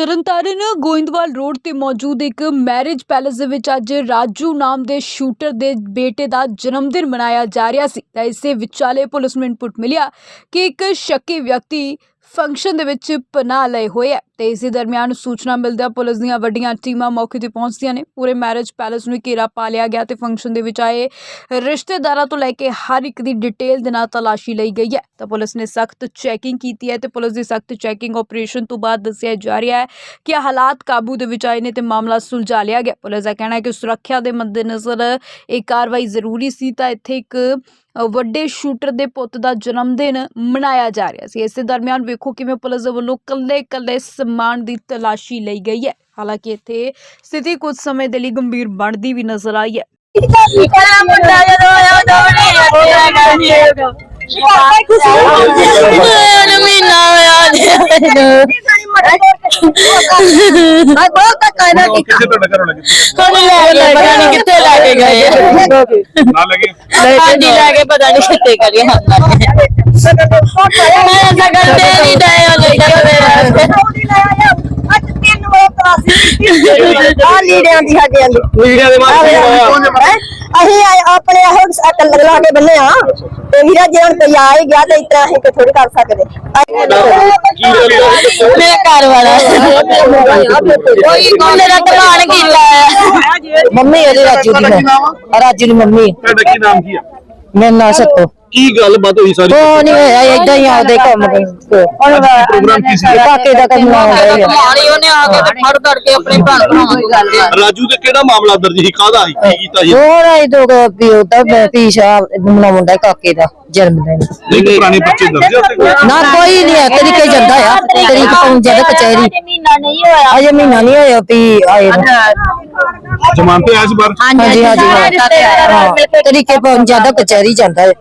Tarn Taran Goindwal road ਤੇ ਮੌਜੂਦ ਇੱਕ ਮੈਰਿਜ ਪੈਲੇਸ ਦੇ ਵਿੱਚ ਅੱਜ ਰਾਜੂ ਨਾਮ ਦੇ ਸ਼ੂਟਰ ਦੇ ਬੇਟੇ ਦਾ ਜਨਮ ਦਿਨ ਮਨਾਇਆ ਜਾ ਰਿਹਾ ਸੀ। ਤਾਂ ਇਸੇ ਵਿਚਾਲੇ ਪੁਲਿਸ ਨੂੰ ਇਨਪੁਟ ਮਿਲਿਆ ਕਿ ਇੱਕ ਸ਼ੱਕੀ ਵਿਅਕਤੀ ਫੰਕਸ਼ਨ ਦੇ ਵਿੱਚ ਪਨਾਹ ਲਏ ਹੋਏ ਹੈ ਤੇ ਇਸੇ ਦਰਮਿਆਨ ਸੂਚਨਾ ਮਿਲਦਿਆਂ ਪੁਲਿਸ ਦੀਆਂ ਵੱਡੀਆਂ ਟੀਮਾਂ ਮੌਕੇ ਤੇ ਪਹੁੰਚਦੀਆਂ ਨੇ। ਪੂਰੇ ਮੈਰਿਜ ਪੈਲੇਸ ਨੂੰ ਘੇਰਾ ਪਾ ਲਿਆ ਗਿਆ ਤੇ ਫੰਕਸ਼ਨ ਦੇ ਵਿੱਚ ਆਏ ਰਿਸ਼ਤੇਦਾਰਾਂ ਤੋਂ ਲੈ ਕੇ ਹਰ ਇੱਕ ਦੀ ਡਿਟੇਲ ਦੇ ਨਾਲ ਤਲਾਸ਼ੀ ਲਈ ਗਈ ਹੈ। ਤਾਂ ਪੁਲਿਸ ਨੇ ਸਖਤ ਚੈਕਿੰਗ ਕੀਤੀ ਹੈ ਤੇ ਪੁਲਿਸ ਦੀ ਸਖਤ ਚੈਕਿੰਗ ਆਪਰੇਸ਼ਨ ਤੋਂ ਬਾਅਦ ਦੱਸਿਆ ਜਾ ਰਿਹਾ ਹੈ ਕਿ ਇਹ ਹਾਲਾਤ ਕਾਬੂ ਦੇ ਵਿੱਚ ਆਏ ਨੇ ਤੇ ਮਾਮਲਾ ਸੁਲਝਾ ਲਿਆ ਗਿਆ। ਪੁਲਿਸ ਦਾ ਕਹਿਣਾ ਹੈ ਕਿ ਸੁਰੱਖਿਆ ਦੇ ਮੱਦੇਨਜ਼ਰ ਇਹ ਕਾਰਵਾਈ ਜ਼ਰੂਰੀ ਸੀ ਤਾਂ ਇੱਥੇ ਇੱਕ ਵੱਡੇ ਸ਼ੂਟਰ ਦੇ ਪੁੱਤ ਦਾ ਜਨਮ ਦਿਨ ਮਨਾਇਆ ਜਾ ਰਿਹਾ ਸੀ। ਇਸੇ ਦਰਮਿਆਨ ਵੇਖੋ ਕਿਵੇਂ ਪੁਲਿਸ ਵੱਲੋਂ ਕੱਲੇ-ਕੱਲੇ ਸਮਾਨ ਦੀ ਤਲਾਸ਼ੀ ਲਈ ਗਈ ਹੈ। ਹਾਲਾਂਕਿ ਇੱਥੇ ਸਥਿਤੀ ਕੁਝ ਸਮੇਂ ਦੇ ਲਈ ਗੰਭੀਰ ਬਣਦੀ ਵੀ ਨਜ਼ਰ ਆਈ ਹੈ। ਬਹੁਤ ਲੈ ਲੈ ਕੇ ਗਏ ਨਾ ਲੱਗੇ। ਹਾਂਜੀ ਲੈ ਕੇ ਪਤਾ ਨਹੀਂ ਕਿੱਥੇ ਕਰੀ ਹਾਂ ਮੈਂ ਤਾਂ ਕਰਦੇ ਨਹੀਂ ਡਾਇ ਉਹ ਲੱਗਾ ਮੇਰਾ ਆ ਲੀੜਿਆਂ ਦੀ ਸਾਡੇ ਆਂਦੀ ਵੀਡੀਓ ਦੇ ਅਸੀਂ ਆਏ ਆਪਣੇ ਇਹੋ ਅਕਲ ਲਗਾ ਕੇ ਬੰਨੇ ਆ। ਤੇ ਵੀਰਾ ਜੇ ਹੁਣ ਕੋਈ ਆ ਹੀ ਗਿਆ ਤੇ ਅਸੀਂ ਕਿ ਥੋੜੀ ਕਰ ਸਕਦੇ। ਮੇਰਾ ਘਰ ਵਾਲਾ। ਕੋਈ ਕੀਤਾ ਹੈ ਮੰਮੀ ਇਹਦੀ ਰਾਜੂ ਦੀ ਕੀ ਨਾਮ ਆ? ਰਾਜੂ ਦੀ ਮੰਮੀ। ਤੁਹਾਡਾ ਕੀ ਨਾਮ ਕੀ ਆ? ਮੇਰੇ ਨਾਲ ਸੱਤੋ। ਕੀ ਗੱਲਬਾਤ ਹੋਈ ਸਾਰੀ? ਉਹ ਨਹੀਂ ਹੋਇਆ ਏਦਾਂ ਹੀ ਆਉਦੇ ਕੰਮ ਅੱਜ ਕੀ ਪ੍ਰੋਗਰਾਮ ਕੀ ਸੀ ਕਾਕੇ ਦਾ ਕੰਮ ਆਉਂਦਾ ਹੈ ਕਮਾਣੀ ਉਹਨੇ ਆ ਕੇ ਤੇ ਫੜ ਕਰਕੇ ਆਪਣੇ ਭੈਣ ਭਰਾਵਾਂ ਨੂੰ ਗੱਲ ਆ ਰਾਜੂ ਤੇ ਕਿਹੜਾ ਮਾਮਲਾ ਦਰਜ ਸੀ? ਕਾਹਦਾ ਸੀ? ਕੀ ਕੀਤਾ ਸੀ? ਹੋਰ ਆਈ ਦੋ ਪਿਓ ਦਾ ਪੀਸ਼ਾ ਮੁੰਡਾ ਮੁੰਡਾ ਕਾਕੇ ਦਾ ਜਨਮ ਦਿਨ। ਨਹੀਂ ਕੋਈ ਪੁਰਾਣੇ ਬੱਚੇ ਦਰਜ ਆ? ਨਾ ਕੋਈ ਨਹੀਂ ਹੈ ਤਰੀਕੇ ਜਾਂਦਾ ਆ। ਤਰੀਕ ਪਹੁੰਚ ਜਾਂਦਾ ਕਚਹਿਰੀ। ਮਹੀਨਾ ਨਹੀਂ ਹੋਇਆ। ਅਜੇ ਮਹੀਨਾ ਨਹੀਂ ਹੋਇਆ ਵੀ ਆਏ ਨੂੰ। ਜ਼ਮਾਨਤ ਤੇ ਆਇਆ ਸੀ ਬਾਹਰ? ਹਾਂਜੀ ਹਾਂਜੀ ਤਰੀਕੇ ਪਹੁੰਚ ਜਾਂਦਾ ਕਚਹਿਰੀ ਜਾਂਦਾ ਹੈ।